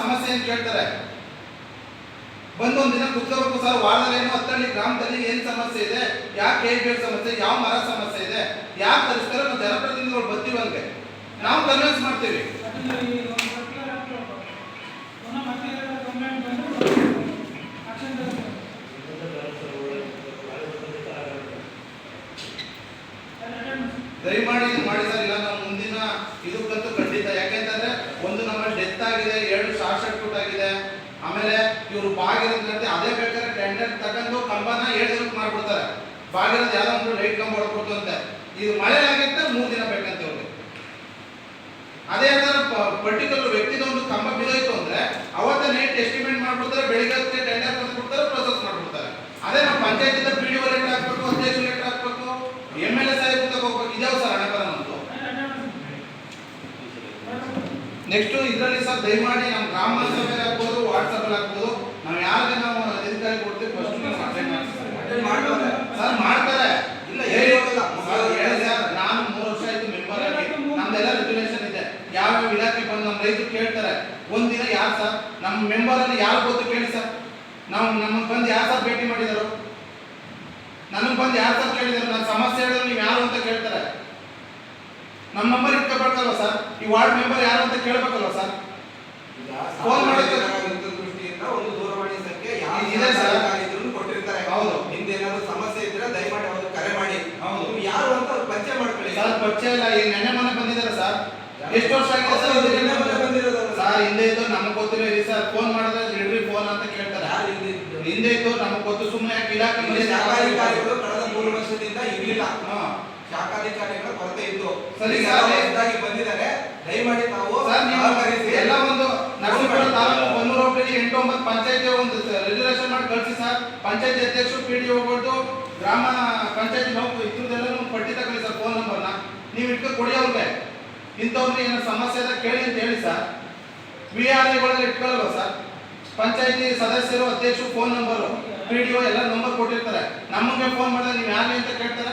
ಸಮಸ್ಯೆ ಅಂತ ಕೇಳ್ತಾರೆ. ಬಂದು ಒಂದಿನ ಕುತ್ಕೋಬೇಕು ಸರ್ ವಾರದಲ್ಲಿ ಏನು ಹತ್ತಳ್ಳಿ ಗ್ರಾಮದಲ್ಲಿ ಏನ್ ಸಮಸ್ಯೆ ಇದೆ, ಯಾಕೆ ಹೇಗೆ ಸಮಸ್ಯೆ, ಯಾವ ಮರ ಸಮಸ್ಯೆ ಇದೆ, ಯಾಕೆ ತರಿಸ್ತಾರೆ ನಾವು ಜನಪ್ರತಿನಿಧಿಗಳು ಬರ್ತೀವಿ ಹಂಗೆ. ನಾವು ಕನ್ವಿನ್ಸ್ ಮಾಡ್ತೀವಿ. ದಯಮಾಡಿ ಮಾಡಿ ಸರ್, ಇಲ್ಲ, ನಾವು ಮುಂದಿನ ಇದಕ್ಕಂತೂ ಇವರು ಬಾಗಿರೋದ್ರಲ್ಲಿ ಅದೇ ಬೇಕಾದ್ರೆ ಟೆಂಡರ್ ತಗೊಂಡು ಕಂಬನ ಏಳು ಮಾಡ್ಬಿಡ್ತಾರೆ ಬಾಗಿರೋದು ಯಾವ್ದೋ ಒಂದು ಲೈಟ್ ಕಂಬ ಹೊಡ್ಕೊಡ್ತು ಅಂತ. ಇದು ಮಳೆ ಆಗಿತ್ತೆ ಮೂರು ದಿನ ಬೇಕಂತ ಅವ್ರಿಗೆ. ಅದೇ ಪರ್ಟಿಕ್ಯುಲರ್ ವ್ಯಕ್ತಿದ ಒಂದು ಕಂಬ ಬಿದ್ದೋಯ್ತು ಅಂದ್ರೆ ಅವತ್ತ ನೈಟ್ ಎಸ್ಟಿಮೇಟ್ ಮಾಡ್ಬಿಡ್ತಾರೆ, ಬೆಳಿಗ್ಗೆ ಹೊತ್ತಿಗೆ ಟೆಂಡರ್ ಕೊಡ್ತಾರೆ ಪ್ರೊಸೆಸ್ ಮಾಡ್ಬಿಡ್ತಾರೆ. ಅದೇ ನಮ್ಮ ಪಂಚಾಯತಿಂದ ಪಿ ಡಿ ಒ ಲೆಟರ್ ಹಾಕ್ಬೇಕು ಹದಿನೈದು ರೇಟ್ ಹಾಕ್ಬೇಕು ಎಂ ಎಲ್ ಎ ಸಾಹೇಬ್ ತಗೋಬೇಕು ಇದಾವ ಸರ್ ಹಣೆ ನಮ್ದು? ನೆಕ್ಸ್ಟ್ ಇದರಲ್ಲಿ ಸರ್ ದಯಮಾಡಿ ನಮ್ಮ ಗ್ರಾಮ ಸರ್ ಮಾಡ್ತಾರೆ. ಇಲ್ಲ, ಹೇಳಿ ಹೇಳಿಲ್ಲ. ನಾನು ಮೂರು ವರ್ಷ ಆಯ್ತು ಮೆಂಬರ್ ಆಗಿ. ನಮ್ದೆಲ್ಲ ರೆಗ್ಯುಲೇಷನ್ ಇದೆ. ಯಾವ ಇಲಾಖೆ ಬಂದು ನಮ್ಮ ರೈತರು ಕೇಳ್ತಾರೆ. ಒಂದಿನ ಯಾರು ಸರ್? ನಮ್ಮ ಮೆಂಬರ್ ಅಲ್ಲಿ ಯಾರು ಗೊತ್ತು ಕೇಳಿ ಸರ್? ನಾವು ನಮಗೆ ಬಂದು ಯಾರು ಸರ್ ಭೇಟಿ ಮಾಡಿದರು? ನನಗೆ ಬಂದು ಯಾರು ಸರ್ ಕೇಳಿದರು? ನನ್ನ ಸಮಸ್ಯೆ ಹೇಳಿದ್ರು ನೀವು ಯಾರು ಅಂತ ಕೇಳ್ತಾರೆ. ನಮ್ಮ ನಂಬರ್ ಇಟ್ಕೋಬೇಕಲ್ವ ಸರ್? ಈ ವಾರ್ಡ್ ಮೆಂಬರ್ ಯಾರು ಅಂತ ಕೇಳ್ಬೇಕಲ್ವ ಸರ್? ಫೋನ್ ಮಾಡಿದ್ರೆ- ದೂರವಾಣಿ ಸಂಖ್ಯೆ ಇದೆ ಸರ್. ಸರ್ಕಾರಿ ಇದ್ರೂ ಕೊಟ್ಟಿರ್ತಾರೆ ಹೌದು. ನಿಮ್ದು ಏನಾದ್ರು ಸಮಸ್ಯೆ ಇದ್ರೆ ದಯಮಾಡಿ ಅವ್ರು ಕರೆ ಮಾಡಿ ಹೌದು. ನೀವು ಯಾರು ಅಂತ ಅವ್ರು ಪರಿಚಯ ಮಾಡ್ಕೊಳ್ಳಿ ಸರ್ ಪರಿಚಯ ಇಲ್ಲ ಈಗ ನೆನ್ನೆ ಮನೆ ಬಂದಿದ್ದಾರೆ ಸರ್ ಎಷ್ಟು ವರ್ಷ ಆಗಿದೆ ಸರ್ ಸರ್ ಹಿಂದೆ ಇತ್ತು ನಮಗೆ ಗೊತ್ತಿಲ್ಲ ಇಲ್ಲಿ ಸರ್ ಫೋನ್ ಮಾಡಿದ್ರೆ ಇಡ್ರಿ ಫೋನ್ ಅಂತ ಕೇಳ್ತಾರೆ. ಹಿಂದೆ ಇತ್ತು ಇದ್ದು ನಮಗೆ ಗೊತ್ತು. ಸುಮ್ಮನೆ ಯಾಕೆ ಇಲಾಖೆ ಇಲ್ಲಿ ಶಾಖಾಧಿಕಾರಿಗಳು ಕಳೆದ ಮೂರು ವರ್ಷದಿಂದ ಇರ್ಲಿಲ್ಲ. ಶಾಖಾಧಿಕಾರಿಗಳ ಕೊರತೆ ಇತ್ತು. ಸರಿ ಸರ್. ಬಂದಿದ್ದಾರೆ. ದಯಮಾಡಿ ತಾವು ಸರ್ ನೀವು. ಎಲ್ಲ ಒಂದು ನರಸೀಪುರ ತಾಲೂಕು ಬನ್ನೂರು ಹೋಬಳಿ ಎಂಟು ಒಂಬತ್ತು ಪಂಚಾಯತಿ ಒಂದು ರೆಗ್ಯುಲೇಷನ್ ಮಾಡಿ ಕಳಿಸಿ ಸರ್ ಪಂಚಾಯತಿ ಅಧ್ಯಕ್ಷರು ಪಿ ಡಿ ಹೋಗ್ಬಾರ್ದು ಗ್ರಾಮ ಪಂಚಾಯತಿ ನಾವು ಇದ್ರದ್ದೆಲ್ಲ ಪಟ್ಟಿ ತಗೊಳ್ಳಿ ಸರ್ ನೀವು ಇಟ್ಕೊ ಕೊಡಿ ಅವ್ರಿಗೆ ಇಂಥವ್ರಿಗೆ ಏನೋ ಸಮಸ್ಯೆ ಅಂತ ಕೇಳಿ ಅಂತ ಹೇಳಿ ಸರ್. ವಿ ಆರ್ ಐಗಳಲ್ಲಿ ಇಟ್ಕೊಳ್ಳಲ್ವ ಸರ್? ಪಂಚಾಯತಿ ಸದಸ್ಯರು ಅಧ್ಯಕ್ಷರು phone number P D O ಎಲ್ಲ ನಂಬರ್ ಕೊಟ್ಟಿರ್ತಾರೆ. ನಮಗೆ ಫೋನ್ ಮಾಡಿದ್ರೆ ನೀವು ಯಾರು ಅಂತ ಕೇಳ್ತಾರೆ?